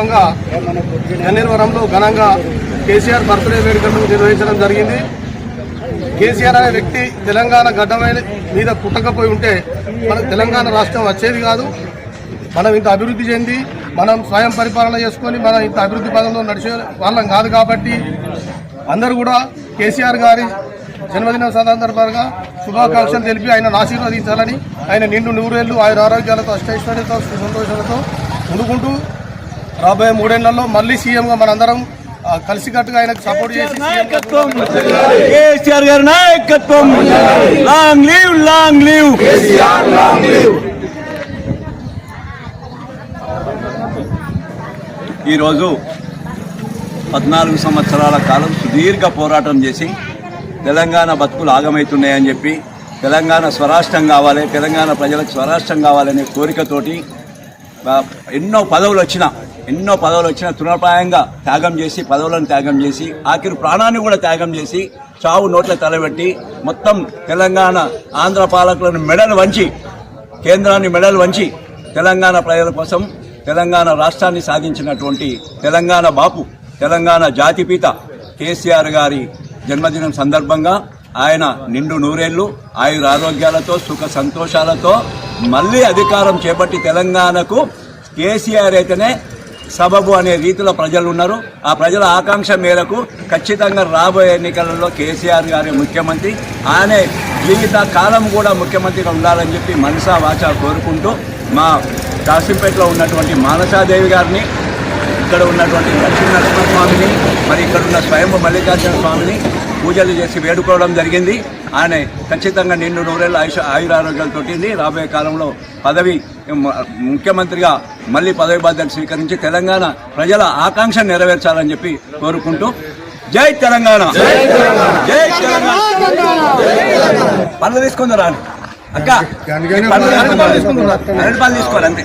సందర్భంగా గన్నేరవరంలో ఘనంగా కేసీఆర్ బర్త్డే వేడుకలు నిర్వహించడం జరిగింది. కేసీఆర్ అనే వ్యక్తి తెలంగాణ గడ్డమైన మీద- పుట్టకపోయి ఉంటే మన తెలంగాణ రాష్ట్రం వచ్చేది కాదు. మనం ఇంత అభివృద్ధి చెంది మనం స్వయం పరిపాలన చేసుకొని మనం ఇంత అభివృద్ధి పదంలో నడిచే వాళ్ళం కాదు కాబట్టి అందరూ కూడా కేసీఆర్ గారి జన్మదిన సందర్భంగా శుభాకాంక్షలు తెలిపి ఆయన ఆశీర్వదించాలని ఆయన నిండు నూరేళ్ళు ఆయన ఆరోగ్యాలతో అష్టైశ్వర్యతో సంతోషాలతో ఉండుకుంటూ రాబోయే మూడేళ్ళలో మళ్ళీ సీఎంగా మనందరం కలిసికట్టుగా ఆయనకు సపోర్ట్ చేసి సీఎం గా కేసీఆర్ గారి నాయకత్వం. Long live long live. ఈరోజు పద్నాలుగు సంవత్సరాల కాలం సుదీర్ఘ పోరాటం చేసి తెలంగాణ బతుకులు ఆగమవుతున్నాయని చెప్పి తెలంగాణ స్వరాష్ట్రం కావాలి తెలంగాణ ప్రజలకు స్వరాష్ట్రం కావాలనే కోరికతోటి ఎన్నో పదవులు వచ్చినా ఎన్నో పదవులు వచ్చినా తృణప్రాయంగా త్యాగం చేసి పదవులను త్యాగం చేసి ఆఖరి ప్రాణాన్ని కూడా త్యాగం చేసి చావు నోట్ల తలబెట్టి మొత్తం తెలంగాణ ఆంధ్ర పాలకులను మెడలు వంచి కేంద్రాన్ని మెడలు వంచి తెలంగాణ ప్రజల కోసం తెలంగాణ రాష్ట్రాన్ని సాధించినటువంటి తెలంగాణ బాపు తెలంగాణ జాతిపిత కేసీఆర్ గారి జన్మదినం సందర్భంగా ఆయన నిండు నూరేళ్ళు ఆయుర ఆరోగ్యాలతో సుఖ సంతోషాలతో మళ్ళీ అధికారం చేపట్టి తెలంగాణకు కేసీఆర్ అయితేనే సబబు అనే రీతిలో ప్రజలు ఉన్నారు ఆ ప్రజల ఆకాంక్ష మేరకు ఖచ్చితంగా రాబోయే ఎన్నికలలో కేసీఆర్ గారి ముఖ్యమంత్రి ఆయన జీవిత కాలం కూడా ముఖ్యమంత్రిగా ఉండాలని చెప్పి మనసా వాచ కోరుకుంటూ మా కాసింపేటలో ఉన్నటువంటి మానసాదేవి గారిని ఇక్కడ ఉన్నటువంటి లక్ష్మీ నరసింహస్వామిని మరి ఇక్కడ ఉన్న స్వయం మల్లికార్జున స్వామిని పూజలు చేసి వేడుకోవడం జరిగింది. ఆయన ఖచ్చితంగా నిండు నూరేళ్ళ ఆయుష ఆయురారోగ్యాలతో రాబోయే కాలంలో పదవి ముఖ్యమంత్రిగా మళ్ళీ పదవి బాధ్యతలు స్వీకరించి తెలంగాణ ప్రజల ఆకాంక్ష నెరవేర్చాలని చెప్పి కోరుకుంటూ జై తెలంగాణ. జై తెలంగాణ. పనులు తీసుకుందా రాని అక్క పనులు తీసుకోవాలి అంతే.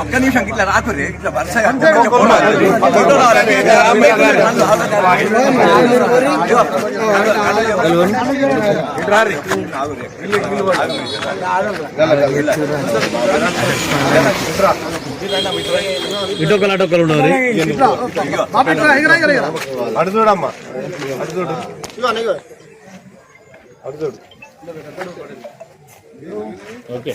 ఒక్క నిమిషం ఇట్లా రాకురే ఇట్లా వరుసగా ఫోటో రావాలి. ఇటు రారి. ఇటొకలు అటొకలు ఉన్నారు బాబు ఇట్రా, ఎగరా, ఎగరా, ఎగరా. అటు చూడమ్మా అటు చూడు అటు చూడు okay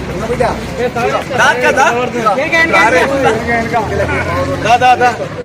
दा दा दा